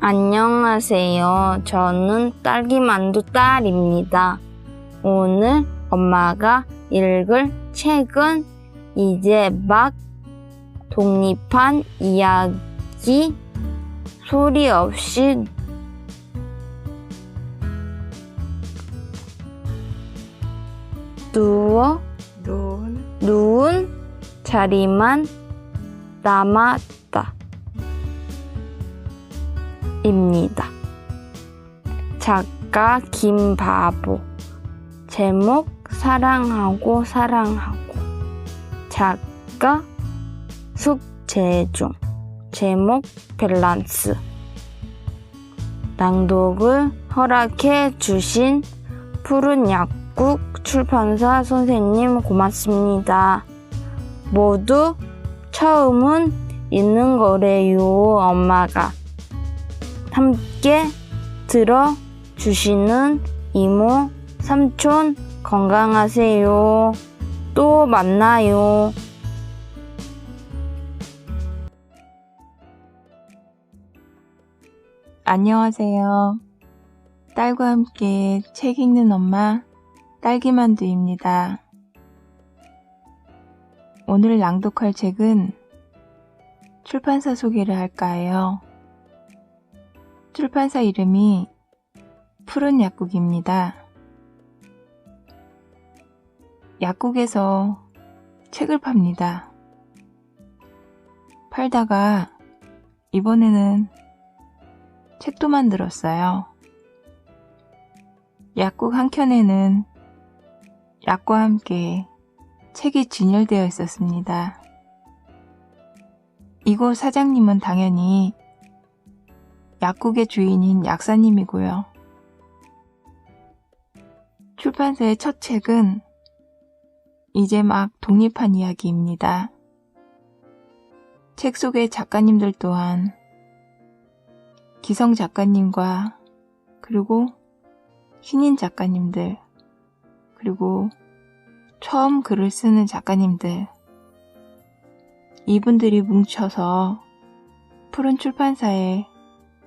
안녕하세요. 저는 딸기만두 딸입니다. 오늘 엄마가 읽을 책은 이제 막 독립한 이야기 소리 없이 누워 눈, 누운 자리만 남았 입니다. 작가 김바보. 제목 사랑하고 사랑하고. 작가 숙재종. 제목 밸런스. 낭독을 허락해 주신 푸른 약국 출판사 선생님 고맙습니다. 모두 처음은 있는 거래요, 엄마가. 함께 들어 주시는 이모, 삼촌 건강하세요. 또 만나요. 안녕하세요. 딸과 함께 책 읽는 엄마, 딸기만두입니다. 오늘 낭독할 책은 출판사 소개를 할까 해요. 출판사 이름이 푸른 약국입니다. 약국에서 책을 팝니다. 팔다가 이번에는 책도 만들었어요. 약국 한켠에는 약과 함께 책이 진열되어 있었습니다. 이곳 사장님은 당연히 약국의 주인인 약사님이고요. 출판사의 첫 책은 이제 막 독립한 이야기입니다. 책 속의 작가님들 또한 기성 작가님과 그리고 신인 작가님들 그리고 처음 글을 쓰는 작가님들 이분들이 뭉쳐서 푸른 출판사에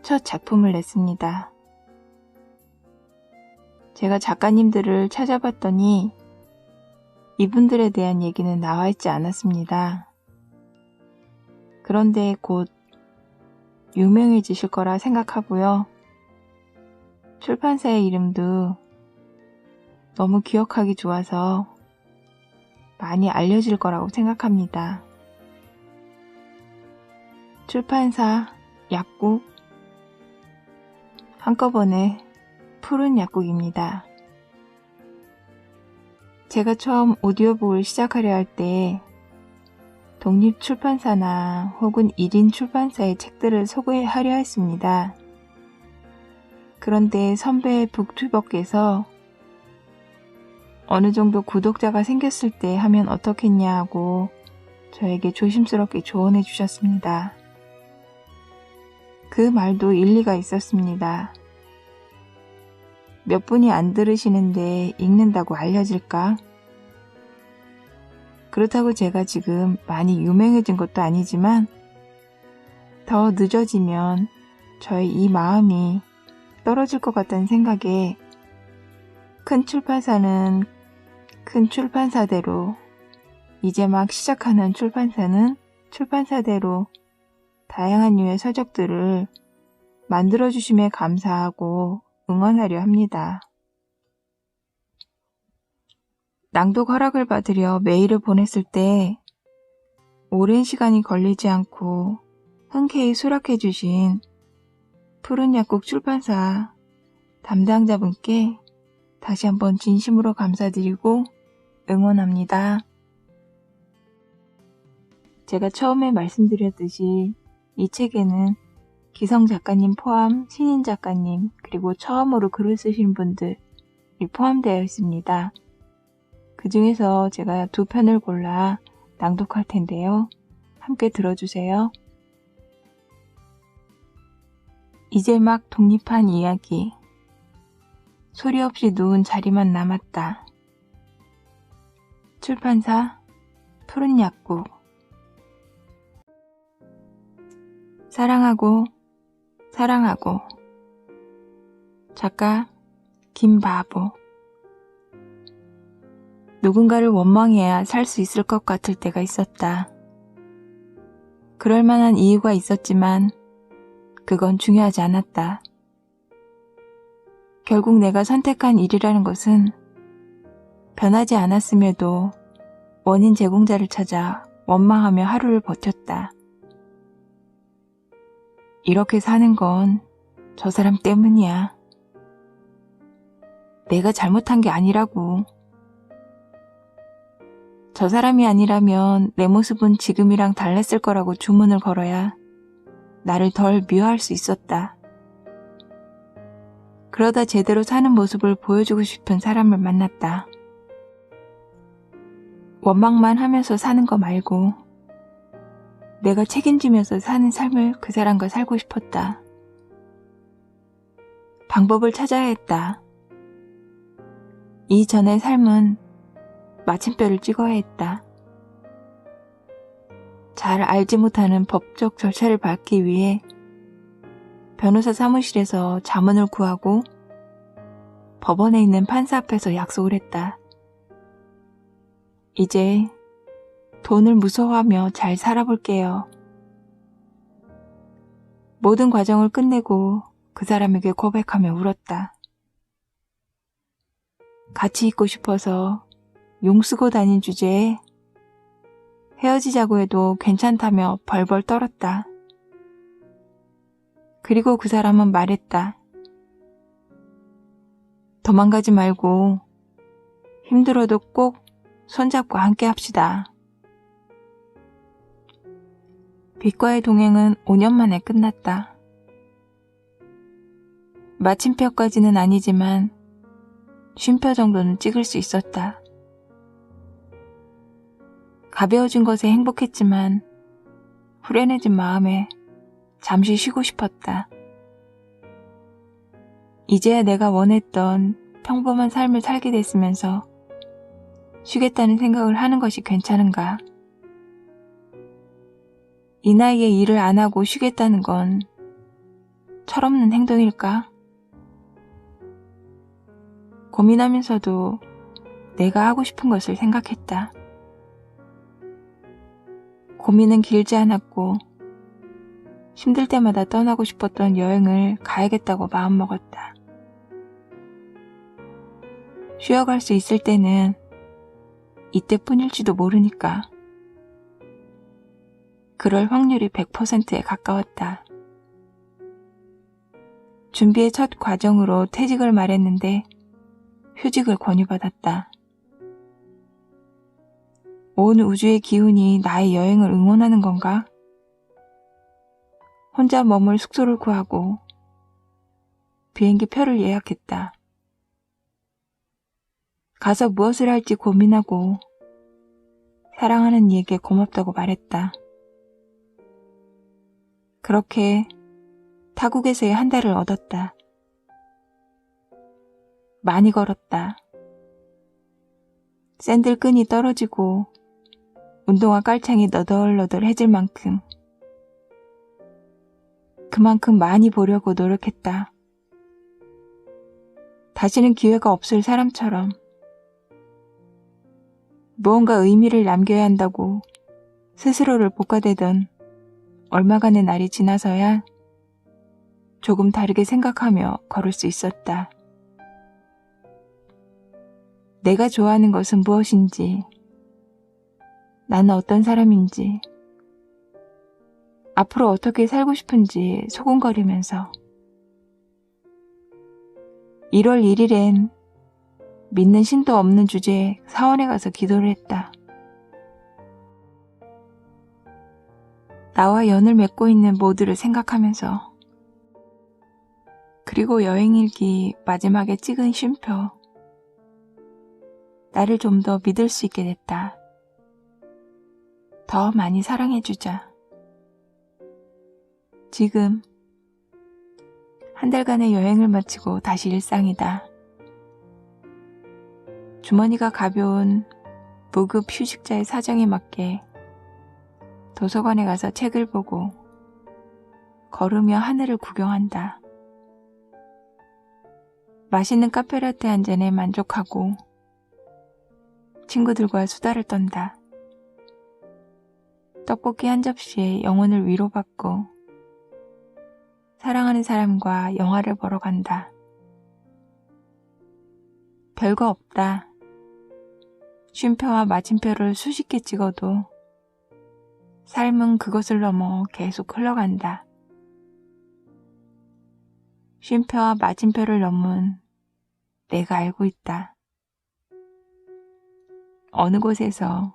첫 작품을 냈습니다. 제가 작가님들을 찾아봤더니 이분들에 대한 얘기는 나와 있지 않았습니다. 그런데 곧 유명해지실 거라 생각하고요. 출판사의 이름도 너무 기억하기 좋아서 많이 알려질 거라고 생각합니다. 출판사, 약국, 한꺼번에 푸른 약국입니다. 제가 처음 오디오북을 시작하려 할 때 독립 출판사나 혹은 1인 출판사의 책들을 소개하려 했습니다. 그런데 선배 북튜버께서 어느 정도 구독자가 생겼을 때 하면 어떻겠냐고 저에게 조심스럽게 조언해 주셨습니다. 그 말도 일리가 있었습니다. 몇 분이 안 들으시는데 읽는다고 알려질까? 그렇다고 제가 지금 많이 유명해진 것도 아니지만 더 늦어지면 저의 이 마음이 떨어질 것 같다는 생각에 큰 출판사는 큰 출판사대로 이제 막 시작하는 출판사는 출판사대로 다양한 류의 서적들을 만들어주심에 감사하고 응원하려 합니다. 낭독 허락을 받으려 메일을 보냈을 때 오랜 시간이 걸리지 않고 흔쾌히 수락해 주신 푸른 약국 출판사 담당자분께 다시 한번 진심으로 감사드리고 응원합니다. 제가 처음에 말씀드렸듯이 이 책에는 기성 작가님 포함 신인 작가님 그리고 처음으로 글을 쓰신 분들이 포함되어 있습니다. 그 중에서 제가 두 편을 골라 낭독할 텐데요. 함께 들어주세요. 이제 막 독립한 이야기. 소리 없이 누운 자리만 남았다. 출판사 푸른 약국 사랑하고 사랑하고 작가 김바보 누군가를 원망해야 살 수 있을 것 같을 때가 있었다. 그럴 만한 이유가 있었지만 그건 중요하지 않았다. 결국 내가 선택한 일이라는 것은 변하지 않았음에도 원인 제공자를 찾아 원망하며 하루를 버텼다. 이렇게 사는 건 저 사람 때문이야. 내가 잘못한 게 아니라고. 저 사람이 아니라면 내 모습은 지금이랑 달랐을 거라고 주문을 걸어야 나를 덜 미워할 수 있었다. 그러다 제대로 사는 모습을 보여주고 싶은 사람을 만났다. 원망만 하면서 사는 거 말고 내가 책임지면서 사는 삶을 그 사람과 살고 싶었다. 방법을 찾아야 했다. 이전의 삶은 마침표를 찍어야 했다. 잘 알지 못하는 법적 절차를 밟기 위해 변호사 사무실에서 자문을 구하고 법원에 있는 판사 앞에서 약속을 했다. 이제 돈을 무서워하며 잘 살아볼게요. 모든 과정을 끝내고 그 사람에게 고백하며 울었다. 같이 있고 싶어서 용쓰고 다닌 주제에 헤어지자고 해도 괜찮다며 벌벌 떨었다. 그리고 그 사람은 말했다. 도망가지 말고 힘들어도 꼭 손잡고 함께 합시다. 빛과의 동행은 5년 만에 끝났다. 마침표까지는 아니지만 쉼표 정도는 찍을 수 있었다. 가벼워진 것에 행복했지만 후련해진 마음에 잠시 쉬고 싶었다. 이제야 내가 원했던 평범한 삶을 살게 됐으면서 쉬겠다는 생각을 하는 것이 괜찮은가? 이 나이에 일을 안 하고 쉬겠다는 건 철없는 행동일까? 고민하면서도 내가 하고 싶은 것을 생각했다. 고민은 길지 않았고 힘들 때마다 떠나고 싶었던 여행을 가야겠다고 마음먹었다. 쉬어갈 수 있을 때는 이때뿐일지도 모르니까. 그럴 확률이 100%에 가까웠다. 준비의 첫 과정으로 퇴직을 말했는데 휴직을 권유받았다. 온 우주의 기운이 나의 여행을 응원하는 건가? 혼자 머물 숙소를 구하고 비행기 표를 예약했다. 가서 무엇을 할지 고민하고 사랑하는 이에게 고맙다고 말했다. 그렇게 타국에서의 한 달을 얻었다. 많이 걸었다. 샌들 끈이 떨어지고 운동화 깔창이 너덜너덜해질 만큼 그만큼 많이 보려고 노력했다. 다시는 기회가 없을 사람처럼 무언가 의미를 남겨야 한다고 스스로를 볶아대던 얼마간의 날이 지나서야 조금 다르게 생각하며 걸을 수 있었다. 내가 좋아하는 것은 무엇인지, 나는 어떤 사람인지, 앞으로 어떻게 살고 싶은지 소곤거리면서 1월 1일엔 믿는 신도 없는 주제에 사원에 가서 기도를 했다. 나와 연을 맺고 있는 모두를 생각하면서 그리고 여행일기 마지막에 찍은 쉼표 나를 좀 더 믿을 수 있게 됐다. 더 많이 사랑해주자. 지금 한 달간의 여행을 마치고 다시 일상이다. 주머니가 가벼운 무급 휴직자의 사정에 맞게 도서관에 가서 책을 보고 걸으며 하늘을 구경한다. 맛있는 카페라떼 한 잔에 만족하고 친구들과 수다를 떤다. 떡볶이 한 접시에 영혼을 위로받고 사랑하는 사람과 영화를 보러 간다. 별거 없다. 쉼표와 마침표를 수십 개 찍어도 삶은 그것을 넘어 계속 흘러간다. 쉼표와 마침표를 넘은 내가 알고 있다. 어느 곳에서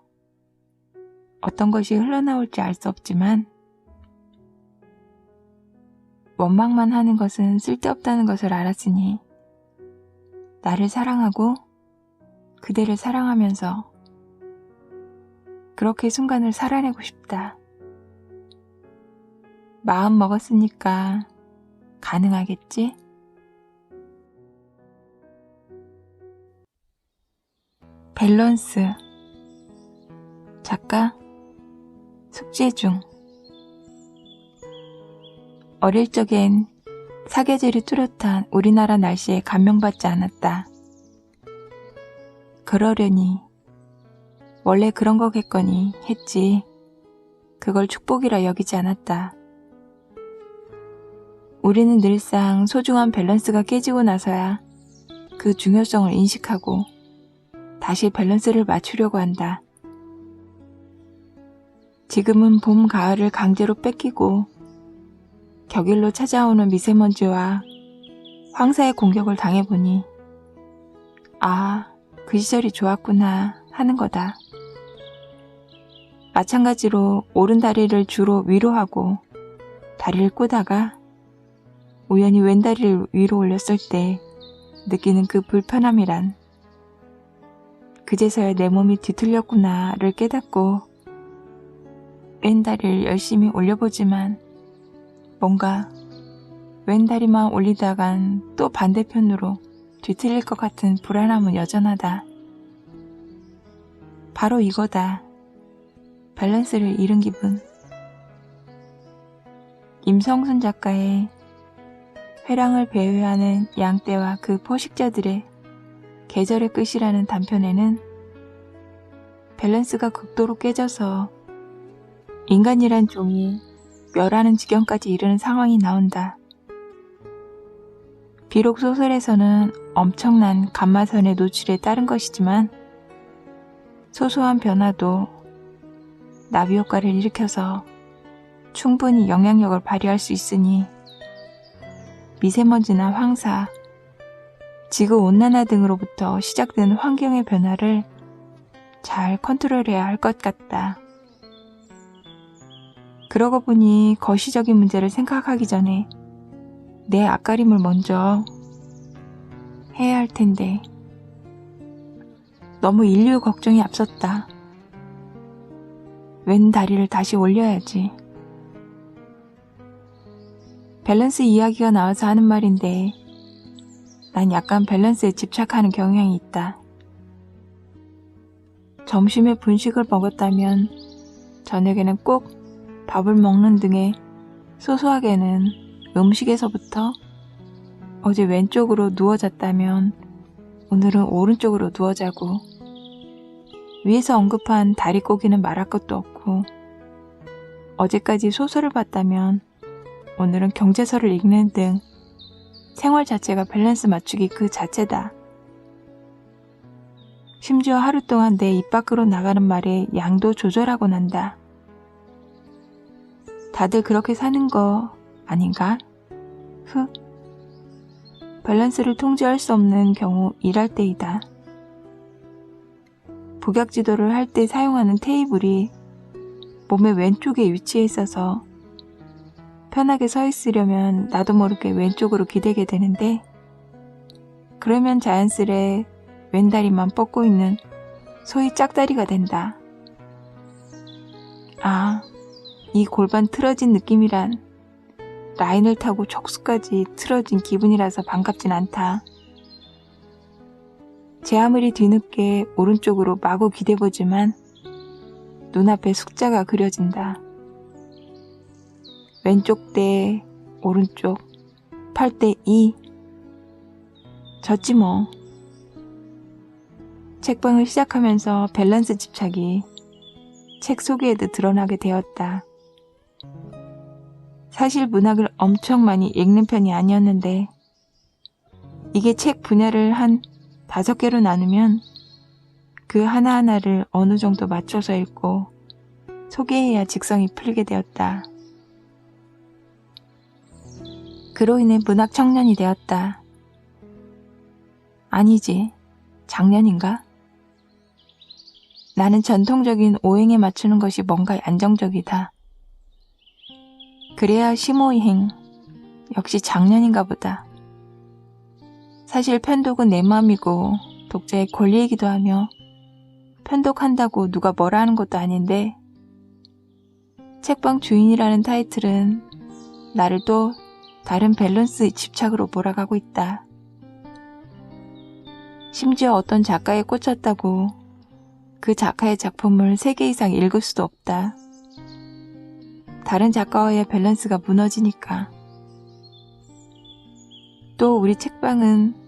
어떤 것이 흘러나올지 알 수 없지만 원망만 하는 것은 쓸데없다는 것을 알았으니 나를 사랑하고 그대를 사랑하면서 그렇게 순간을 살아내고 싶다. 마음 먹었으니까 가능하겠지? 밸런스 작가 숙제 중 어릴 적엔 사계절이 뚜렷한 우리나라 날씨에 감명받지 않았다. 그러려니 원래 그런 거겠거니 했지. 그걸 축복이라 여기지 않았다. 우리는 늘상 소중한 밸런스가 깨지고 나서야 그 중요성을 인식하고 다시 밸런스를 맞추려고 한다. 지금은 봄, 가을을 강제로 뺏기고 격일로 찾아오는 미세먼지와 황사의 공격을 당해보니 아, 그 시절이 좋았구나 하는 거다. 마찬가지로 오른 다리를 주로 위로 하고 다리를 꼬다가 우연히 왼 다리를 위로 올렸을 때 느끼는 그 불편함이란 그제서야 내 몸이 뒤틀렸구나를 깨닫고 왼 다리를 열심히 올려보지만 뭔가 왼 다리만 올리다간 또 반대편으로 뒤틀릴 것 같은 불안함은 여전하다. 바로 이거다. 밸런스를 잃은 기분. 임성순 작가의 회랑을 배회하는 양떼와 그 포식자들의 계절의 끝이라는 단편에는 밸런스가 극도로 깨져서 인간이란 종이 멸하는 지경까지 이르는 상황이 나온다. 비록 소설에서는 엄청난 감마선의 노출에 따른 것이지만 소소한 변화도 나비 효과를 일으켜서 충분히 영향력을 발휘할 수 있으니 미세먼지나 황사, 지구 온난화 등으로부터 시작되는 환경의 변화를 잘 컨트롤해야 할 것 같다. 그러고 보니 거시적인 문제를 생각하기 전에 내 앞가림을 먼저 해야 할 텐데 너무 인류 걱정이 앞섰다. 왼 다리를 다시 올려야지. 밸런스 이야기가 나와서 하는 말인데 난 약간 밸런스에 집착하는 경향이 있다. 점심에 분식을 먹었다면 저녁에는 꼭 밥을 먹는 등의 소소하게는 음식에서부터 어제 왼쪽으로 누워 잤다면 오늘은 오른쪽으로 누워 자고 위에서 언급한 다리 꼬기는 말할 것도 없고 어제까지 소설을 봤다면 오늘은 경제서를 읽는 등 생활 자체가 밸런스 맞추기 그 자체다. 심지어 하루 동안 내 입 밖으로 나가는 말에 양도 조절하곤 한다. 다들 그렇게 사는 거 아닌가? 흑. 밸런스를 통제할 수 없는 경우 일할 때이다. 복약 지도를 할 때 사용하는 테이블이 몸의 왼쪽에 위치해 있어서 편하게 서 있으려면 나도 모르게 왼쪽으로 기대게 되는데 그러면 자연스레 왼다리만 뻗고 있는 소위 짝다리가 된다. 아, 이 골반 틀어진 느낌이란 라인을 타고 촉수까지 틀어진 기분이라서 반갑진 않다. 제 아무리 뒤늦게 오른쪽으로 마구 기대보지만 눈앞에 숙자가 그려진다. 왼쪽 대 오른쪽 8대 2 졌지 뭐. 책방을 시작하면서 밸런스 집착이 책 속에도 드러나게 되었다. 사실 문학을 엄청 많이 읽는 편이 아니었는데 이게 책 분야를 한 다섯 개로 나누면 그 하나하나를 어느 정도 맞춰서 읽고 소개해야 직성이 풀리게 되었다. 그로 인해 문학 청년이 되었다. 아니지. 작년인가? 나는 전통적인 오행에 맞추는 것이 뭔가 안정적이다. 그래야 심오이행. 역시 작년인가 보다. 사실 편독은 내 마음이고 독자의 권리이기도 하며 편독한다고 누가 뭐라 하는 것도 아닌데 책방 주인이라는 타이틀은 나를 또 다른 밸런스 집착으로 몰아가고 있다. 심지어 어떤 작가에 꽂혔다고 그 작가의 작품을 3개 이상 읽을 수도 없다. 다른 작가와의 밸런스가 무너지니까. 또 우리 책방은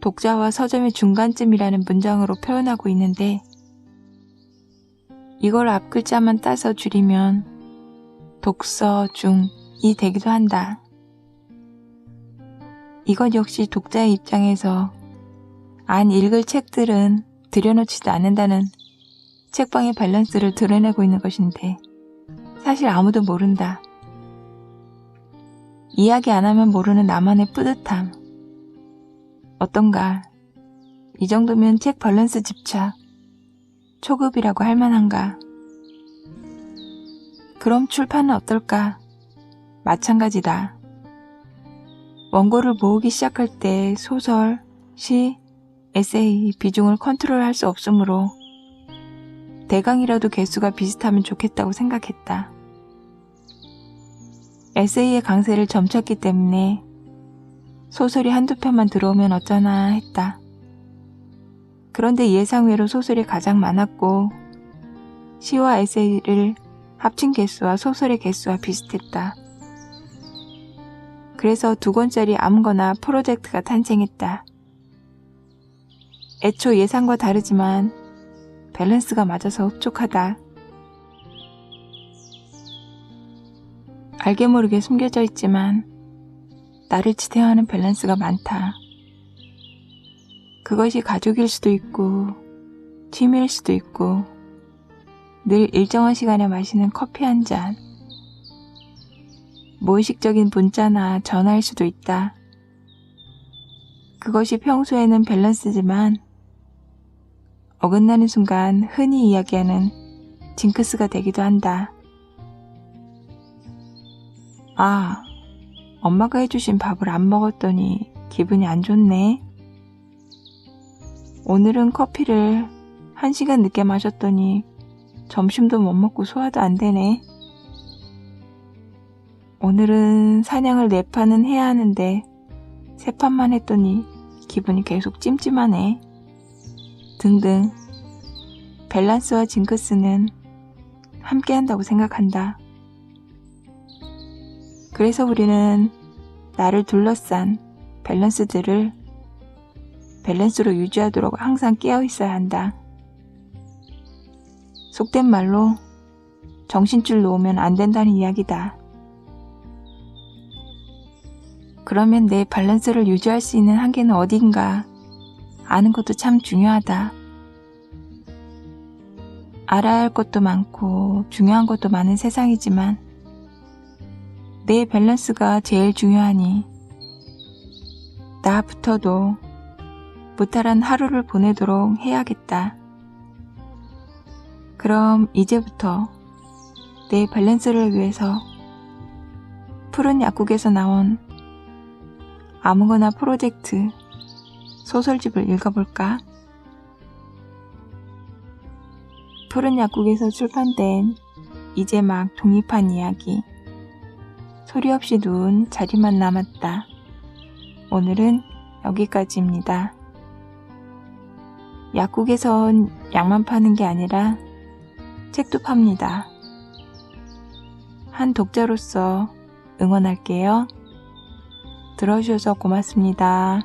독자와 서점의 중간쯤이라는 문장으로 표현하고 있는데 이걸 앞글자만 따서 줄이면 독서 중이 되기도 한다. 이것 역시 독자의 입장에서 안 읽을 책들은 들여놓지도 않는다는 책방의 밸런스를 드러내고 있는 것인데 사실 아무도 모른다. 이야기 안 하면 모르는 나만의 뿌듯함. 어떤가? 이 정도면 책 밸런스 집착. 초급이라고 할 만한가? 그럼 출판은 어떨까? 마찬가지다. 원고를 모으기 시작할 때 소설, 시, 에세이 비중을 컨트롤할 수 없으므로 대강이라도 개수가 비슷하면 좋겠다고 생각했다. 에세이의 강세를 점쳤기 때문에 소설이 한두 편만 들어오면 어쩌나 했다. 그런데 예상외로 소설이 가장 많았고 시와 에세이를 합친 개수와 소설의 개수와 비슷했다. 그래서 두 권짜리 아무거나 프로젝트가 탄생했다. 애초 예상과 다르지만 밸런스가 맞아서 흡족하다. 알게 모르게 숨겨져 있지만 나를 지탱하는 밸런스가 많다. 그것이 가족일 수도 있고 취미일 수도 있고 늘 일정한 시간에 마시는 커피 한 잔, 무의식적인 문자나 전화일 수도 있다. 그것이 평소에는 밸런스지만 어긋나는 순간 흔히 이야기하는 징크스가 되기도 한다. 아, 엄마가 해주신 밥을 안 먹었더니 기분이 안 좋네. 오늘은 커피를 한 시간 늦게 마셨더니 점심도 못 먹고 소화도 안 되네. 오늘은 사냥을 네 판은 해야 하는데 세 판만 했더니 기분이 계속 찜찜하네. 등등. 밸런스와 징크스는 함께 한다고 생각한다. 그래서 우리는 나를 둘러싼 밸런스들을 밸런스로 유지하도록 항상 깨어 있어야 한다. 속된 말로 정신줄 놓으면 안 된다는 이야기다. 그러면 내 밸런스를 유지할 수 있는 한계는 어딘가 아는 것도 참 중요하다. 알아야 할 것도 많고 중요한 것도 많은 세상이지만 내 밸런스가 제일 중요하니 나부터도 무탈한 하루를 보내도록 해야겠다. 그럼 이제부터 내 밸런스를 위해서 푸른 약국에서 나온 아무거나 프로젝트 소설집을 읽어볼까? 푸른 약국에서 출판된 이제 막 독립한 이야기 소리 없이 누운 자리만 남았다. 오늘은 여기까지입니다. 약국에선 약만 파는 게 아니라 책도 팝니다. 한 독자로서 응원할게요. 들어주셔서 고맙습니다.